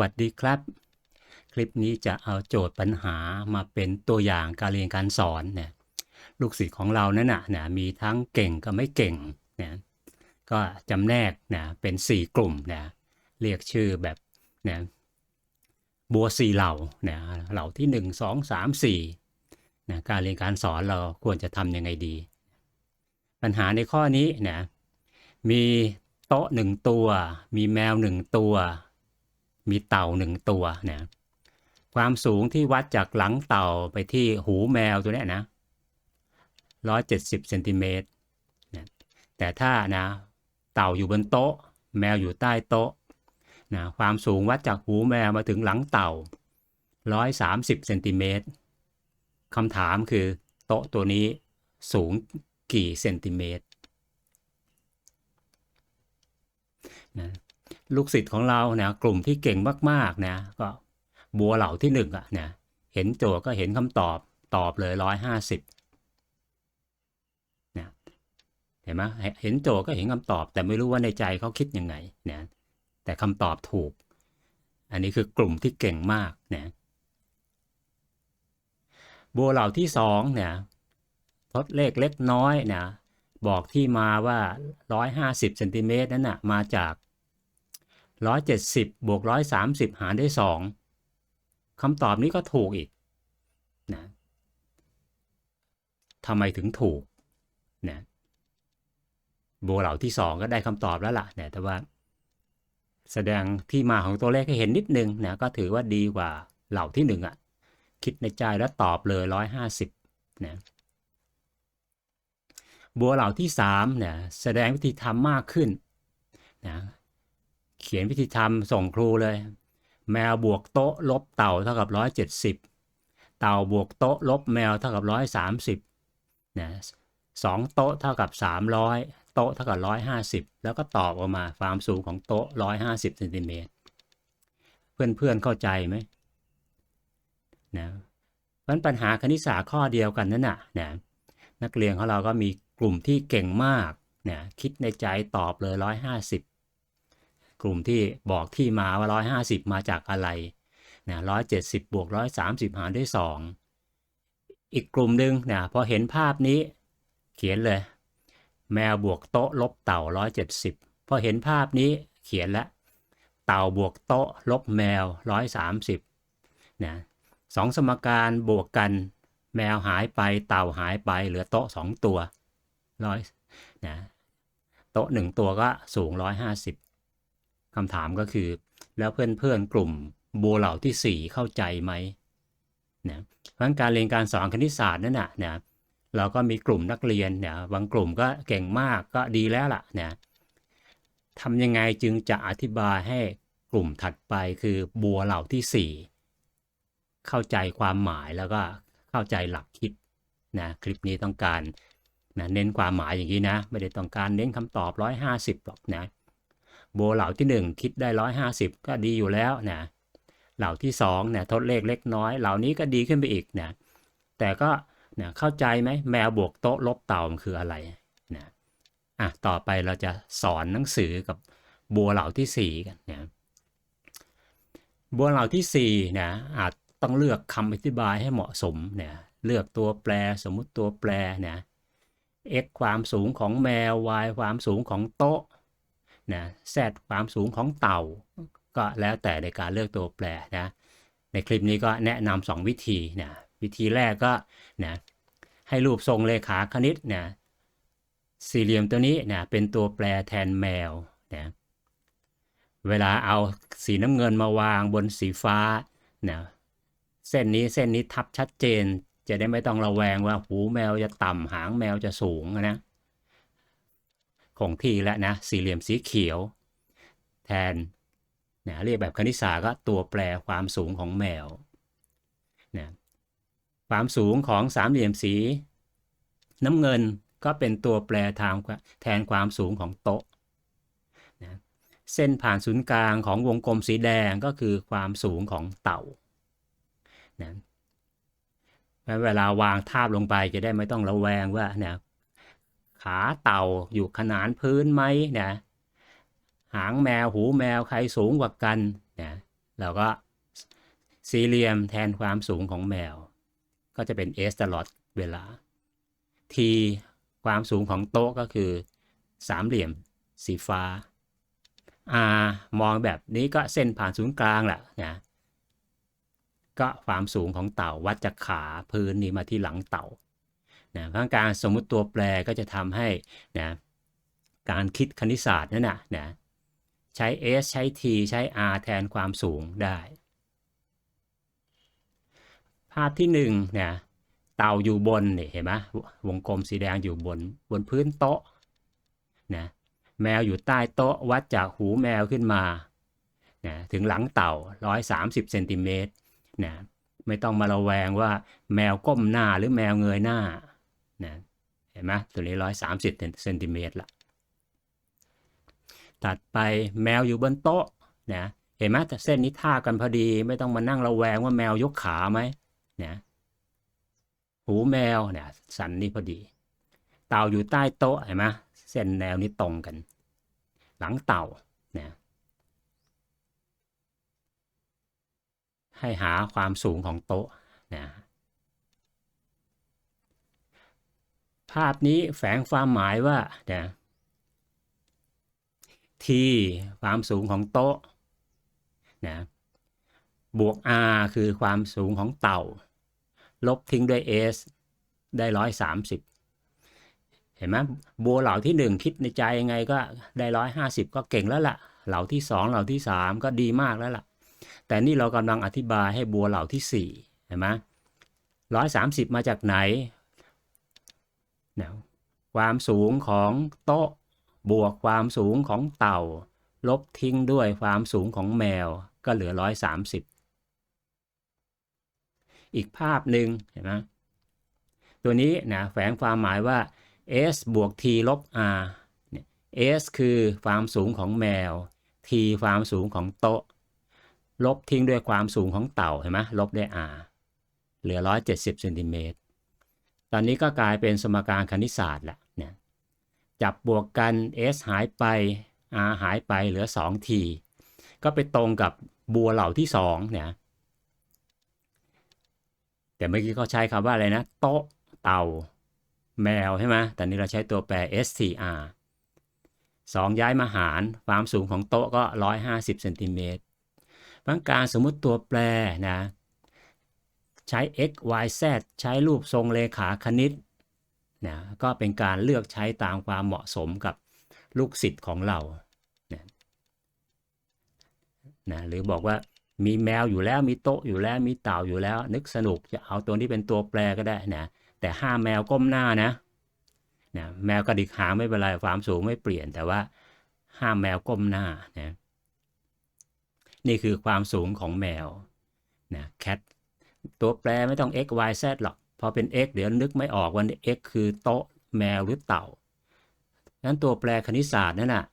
วัสดีครับ คลิปนี้จะเอาโจทย์ปัญหามาเป็นตัวอย่างการเรียนการสอนเนี่ยลูกศิษย์ของเรานั่นน่ะนะมีทั้งเก่งกับไม่เก่งนะก็จำแนกนะเป็น 4 กลุ่มนะเรียกชื่อแบบนะบัวสี่เหล่านะเหล่าที่ 1 2 3 4นะการเรียนการสอนเราควรจะทำยังไงดี ปัญหาในข้อนี้นะมีโต๊ะหนึ่งตัว มีแมวหนึ่งตัว มีเต่าหนึ่งตัวนะความสูงที่วัดจากหลังเต่าไปที่หูแมวตัวนี้นะร้อยเจ็ดสิบเซนติเมตรนะแต่ถ้านะเต่าอยู่บนโต๊ะ แมวอยู่ใต้โต๊ะนะความสูงวัดจากหูแมวมาถึงหลังเต่าร้อยสามสิบเซนติเมตรคำถามคือโต๊ะตัวนี้สูงกี่เซนติเมตรนะ ลูกศิษย์ของเราเนะกลุ่มที่เก่งมากๆนะก็บัวเหล่าที่หนึ่งอะนะเห็นโจทย์ก็เห็นคำตอบตอบเลยร้อยห้าสิบนะเห็นไหมเห็นโจทย์ก็เห็นคำตอบ แต่ไม่รู้ว่าในใจเขาคิดยังไงนะแต่คำตอบถูก อันนี้คือกลุ่มที่เก่งมากนะบัวเหล่าที่สองเนี่ยทดเลขเล็กน้อยนะบอกที่มาว่า 150เซนติเมตรนั้นนะมาจาก 170 บวก 130 หารด้วย 2คำตอบนี้ก็ถูกอีกนะทำไมถึงถูกนะบัวเหล่าที่ 2 ก็ได้คำตอบแล้วล่ะนะแต่ว่า แสดงที่มาของตัวเลขให้เห็นนิดนึงนะก็ถือว่าดีกว่าเหล่าที่1อะ คิดในใจแล้วตอบเลย 150นะบัวเหล่าที่3เนี่ยแสดงวิธีทำมากขึ้นนะ เขียนวิธีทำส่งครูเลย แมวบวกโต๊ะลบเต่าเท่ากับ170เต่าบวกโต๊ะลบแมวเท่ากับ130นะสองโต๊ะเท่ากับ300โต๊ะเท่ากับ150แล้วก็ตอบออกมาความสูงของโต๊ะ150เซนติเมตรเพื่อนๆเข้าใจไหมนะเพราะปัญหาคณิตศาสตร์ข้อเดียวกันนั่นน่ะนะนักเรียนของเราก็มีกลุ่มที่เก่งมากเนี่ยคิดในใจตอบเลย150 กลุ่มที่บอกที่มาว่า 150 มาจากอะไรนะ170 บวก 130 หารด้วย 2 อีกกลุ่มหนึ่งนะพอเห็นภาพนี้เขียนเลย แมวบวกโต๊ะลบเต่า 170 พอเห็นภาพนี้เขียนแล้วเต่าบวกโต๊ะลบแมว 130นะสองสมการบวกกัน แมวหายไปเต่าหายไป เหลือโต๊ะสองตัวร้อยนะโต๊ะหนึ่งตัวก็สูงร้อยห้าสิบ คำถามก็คือ แล้วเพื่อนเพื่อนกลุ่มบัวเหล่าที่สี่เข้าใจไหมนะเพราะการเรียนการสอนคณิตศาสตร์นั่นนะนะเราก็มีกลุ่มนักเรียนเนี่ยบางกลุ่มก็เก่งมากก็ดีแล้วล่ะนะทำยังไงจึงจะอธิบายให้กลุ่มถัดไปคือบัวเหล่าที่สี่เข้าใจความหมายแล้วก็เข้าใจหลักคิดนะคลิปนี้ต้องการนะเน้นความหมายอย่างนี้นะ ไม่ได้ต้องการเน้นคำตอบ 150หรอกนะ โบเหล่าที่ 1 คิดได้ 150 ก็ดีอยู่แล้วนะเหล่าที่2เนี่ยทดเลขเล็กน้อย เหล่านี้ก็ดีขึ้นไปอีกนะแต่ก็นะเข้าใจไหมแมวบวกโต๊ะลบเต่ามันคืออะไรนะอะต่อไปเราจะสอนหนังสือกับบัวเหล่าที่4กันนะบัวเหล่าที่4นะอาจต้องเลือกคำอธิบายให้เหมาะสมเนี่ยเลือกตัวแปรสมมุติตัวแปรนะ x ความสูงของแมว y ความสูงของโต๊ะ นะ z ความสูงของเต่า ก็แล้วแต่ในการเลือกตัวแปรนะในคลิปนี้ก็แนะนำสองวิธีนะวิธีแรกก็นะให้รูปทรงเลขาคณิตนะสี่เหลี่ยมตัวนี้นะเป็นตัวแปรแทนแมวนะเวลาเอาสีน้ำเงินมาวางบนสีฟ้านะเส้นนี้เส้นนี้ทับชัดเจน จะได้ไม่ต้องระแวงว่าหูแมวจะต่ำหางแมวจะสูงนะ คงที่แล้วนะสี่เหลี่ยมสีเขียว แทนนะเรียกแบบคณิตศาสตร์ก็ตัวแปรความสูงของแมวนะความสูงของสามเหลี่ยมสี น้ำเงินก็เป็นตัวแปรทางแทนความสูงของโต๊ะนะเส้นผ่านศูนย์กลางของวงกลมสีแดงก็คือความสูงของเต่านะเวลาวางทาบลงไปจะได้ไม่ต้องระแวงว่านะ ขาเต่าอยู่ขนานพื้นไหมนะหางแมวหูแมวใครสูงกว่ากันนะเราก็สี่เหลี่ยมแทนความสูงของแมว ก็จะเป็น s ตลอดเวลา t ความสูงของโต๊ะก็คือสามเหลี่ยมสีฟ้า r มองแบบนี้ก็เส้นผ่านศูนย์กลางแหละนะก็ความสูงของเต่าวัดจากขาพื้นนี้มาที่หลังเต่า นะเพราะการสมมุติตัวแปรก็จะทำให้นะการคิดคณิตศาสตร์นั่นนะนะใช้ s ใช้ t ใช้ r แทนความสูงได้ ภาพที่หนึ่งเนี่ยเต่าอยู่บนเนี่ยเห็นไหมวงกลมสีแดงอยู่บนบนพื้นโต๊ะนะแมวอยู่ใต้โต๊ะวัดจากหูแมวขึ้นมานะถึงหลังเต่า 130เซนติเมตรนะไม่ต้องมาระแวงว่าแมวก้มหน้าหรือแมวเงยหน้า นะเห็นไหมตัวนี้130เซนติเมตรละถัดไปแมวอยู่บนโต๊ะนะเห็นไหมแต่เส้นนี้ท่ากันพอดีไม่ต้องมานั่งระแวงว่าแมวยกขาไหมนะหูแมวเนี่ยสันนี่พอดี เต่าอยู่ใต้โต๊ะเห็นไหมเส้นแนวนี้ตรงกัน หลังเต่านี่ยให้หาความสูงของโต๊ะนะ ภาพนี้แฝงความหมายว่านะทีความสูงของโต๊ะนะบวก r คือความสูงของเต่า ลบทิ้งด้วย s ได้ร้อยสามสิบเห็นไหมบัวเหล่าที่หนึ่งคิดในใจยังไงก็ได้ร้อยห้าสิบก็เก่งแล้วละ่ะ เหล่าที่สองเหล่าที่สามก็ดีมากแล้วล่ะ แต่นี่เรากำลังอธิบายให้บัวเหล่าที่สี่เห็นไหมร้อยสามสิบมาจากไหน นี่ยความสูงของโต๊ะ บวกความสูงของเต่า ลบทิ้งด้วยความสูงของแมวก็เหลือร้อยสามสิบอีกภาพหนึ่งเห็นไหมตัวนี้นะแฝงความหมายว่า s บวก t ลบ r s คือความสูงของแมว t ความสูงของโต๊ะ ลบทิ้งด้วยความสูงของเต่าเห็นไหมลบด้วย r เหลือ 170เซนติเมตร ตอนนี้ก็กลายเป็นสมการคณิตศาสตร์ละเนี่ยจับบวกกัน s หายไป r หายไปเหลือ 2t ก็ไปตรงกับบัวเหล่าที่2เนี่ยแต่เมื่อกี้เขาใช้คำว่าอะไรนะ โต๊ะเต่า แมวใช่ไหมแต่นี้เราใช้ตัวแปร str สองย้ายมาหารความสูงของโต๊ะก็ 150เซนติเมตรบางการสมมุติตัวแปรนะ ใช้ x y z ใช้รูปทรงเลขาคณิตนะก็เป็นการเลือกใช้ตามความเหมาะสมกับลูกศิษย์ของเรานะนะหรือบอกว่ามีแมวอยู่แล้วมีโต๊ะอยู่แล้วมีเต่าอยู่แล้ว นึกสนุกจะเอาตัวนี้เป็นตัวแปรก็ได้นะแต่ห้ามแมวก้มหน้านะนะแมวกระดิกหางไม่เป็นไรความสูงไม่เปลี่ยน แต่ว่าห้ามแมวก้มหน้านะนี่คือความสูงของแมวนะ cat ตัวแปรไม่ต้อง x y z หรอก พอเป็น x เดี๋ยวนึกไม่ออกว่า x คือโต๊ะแมวหรือเต่านั้นตัวแปรคณิตศาสตร์นั่นน่ะ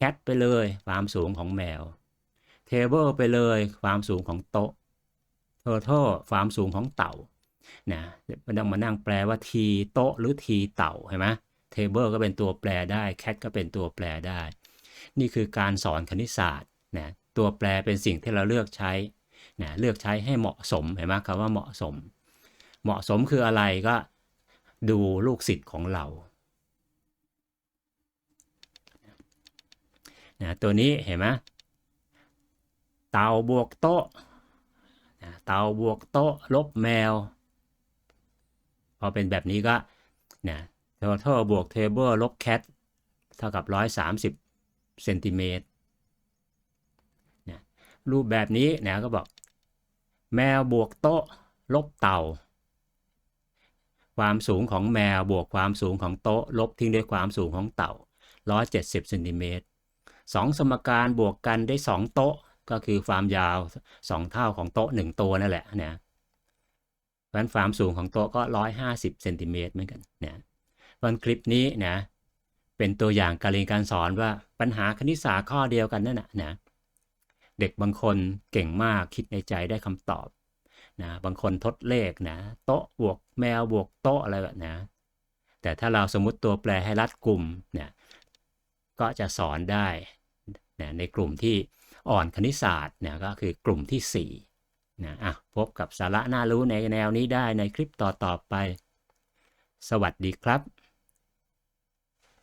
cat ไปเลยความสูงของแมว table ไปเลยความสูงของโต๊ะ total ความสูงของเต่านะไม่ต้องมานั่งแปลว่า t โต๊ะหรือ t เต่าเห็นไหม table ก็เป็นตัวแปรได้ cat ก็เป็นตัวแปรได้ นี่คือการสอนคณิตศาสตร์นะตัวแปรเป็นสิ่งที่เราเลือกใช้ นะเลือกใช้ให้เหมาะสมเห็นไหมคำว่าเหมาะสม เหมาะสมคืออะไรก็ดูลูกศิษย์ของเรานะตัวนี้เห็นไหมเตาบวกโต๊ะเตาบวกโต๊ะลบแมว พอเป็นแบบนี้ก็นะ total บวก table ลบ cat เท่ากับ 130เซนติเมตรนะรูปแบบนี้นะก็บอก แมวบวกโต๊ะ ลบเต่า ความสูงของแมวบวกความสูงของโต๊ะ ลบทิ้งด้วยความสูงของเต่า170เซนติเมตรสองสมการบวกกันได้ 2 โต๊ะ ก็คือความยาว 2 เท่าของโต๊ะ 1 ตัวนั่นแหละนะเพราะฉะนั้นความสูงของโต๊ะก็ 150เซนติเมตรเหมือนกันนะวันคลิปนี้นะเป็นตัวอย่างการเรียนการสอนว่าปัญหาคณิตศาสตร์ข้อเดียวกันนั่นนะนะ เด็กบางคนเก่งมากคิดในใจได้คำตอบนะบางคนทดเลขนะโต๊ะบวกแมวบวกโต๊ะอะไรแบบนะแต่ถ้าเราสมมติตัวแปรให้รัดกลุ่มเนี่ยก็จะสอนได้นะในกลุ่มที่อ่อนคณิตศาสตร์เนี่ยก็คือกลุ่มที่4นะอะพบกับสาระน่ารู้ในแนวนี้ได้ในคลิปต่อๆไป สวัสดีครับ